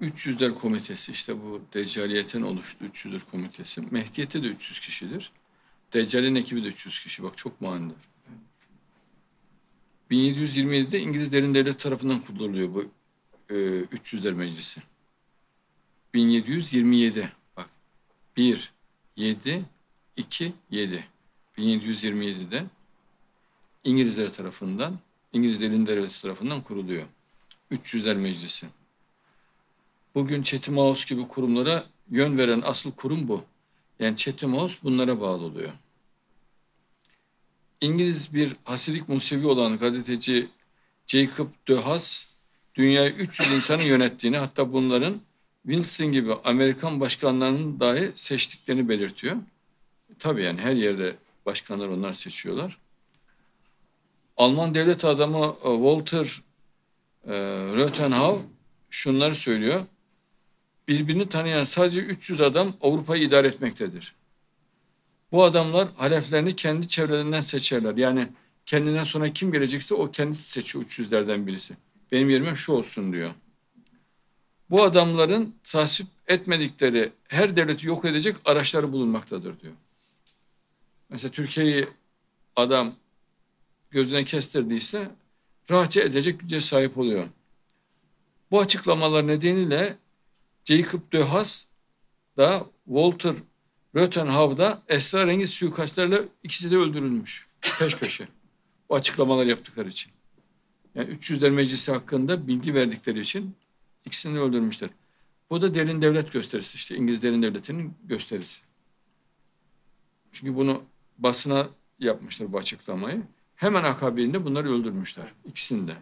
300'ler komitesi işte bu Deccaliyetin oluştuğu 300'ler komitesi. Mehdiyet'te de 300 kişidir. Deccal'in ekibi de 300 kişi. Bak çok manidar. 1727'de İngiliz derin devlet tarafından kuruluyor bu e, 300'ler meclisi. 1727 bak 1, 7, 2, 7. 1727'de İngilizler tarafından, İngiliz derin devleti tarafından kuruluyor. 300'ler meclisi. Bugün Chatham House gibi kurumlara yön veren asıl kurum bu. Yani Chatham House bunlara bağlı oluyor. İngiliz bir hasidik Musevi olan gazeteci Jacob de Haas, dünyayı 300 insanın yönettiğini hatta bunların Wilson gibi Amerikan başkanlarının dahi seçtiklerini belirtiyor. Tabii yani her yerde başkanlar onlar seçiyorlar. Alman devlet adamı e, Walter e, Rötenhau şunları söylüyor. Birbirini tanıyan sadece 300 adam Avrupa'yı idare etmektedir. Bu adamlar haleflerini kendi çevrelerinden seçerler. Yani kendinden sonra kim gelecekse o kendisi seçiyor 300'lerden birisi. Benim yerime şu olsun diyor. Bu adamların tasvip etmedikleri her devleti yok edecek araçları bulunmaktadır diyor. Mesela Türkiye'yi adam gözüne kestirdiyse rahatça ezecek güce sahip oluyor. Bu açıklamalar nedeniyle Jacob de Haas da Walter Rötenhav'da esrarengiz suikastlerle ikisi de öldürülmüş peş peşe. Bu açıklamalar yaptıkları için. Yani 300'ler meclisi hakkında bilgi verdikleri için ikisini öldürmüşler. Bu da derin devlet gösterisi işte İngiliz derin devletinin gösterisi. Çünkü bunu basına yapmışlar bu açıklamayı. Hemen akabinde bunları öldürmüşler ikisini de.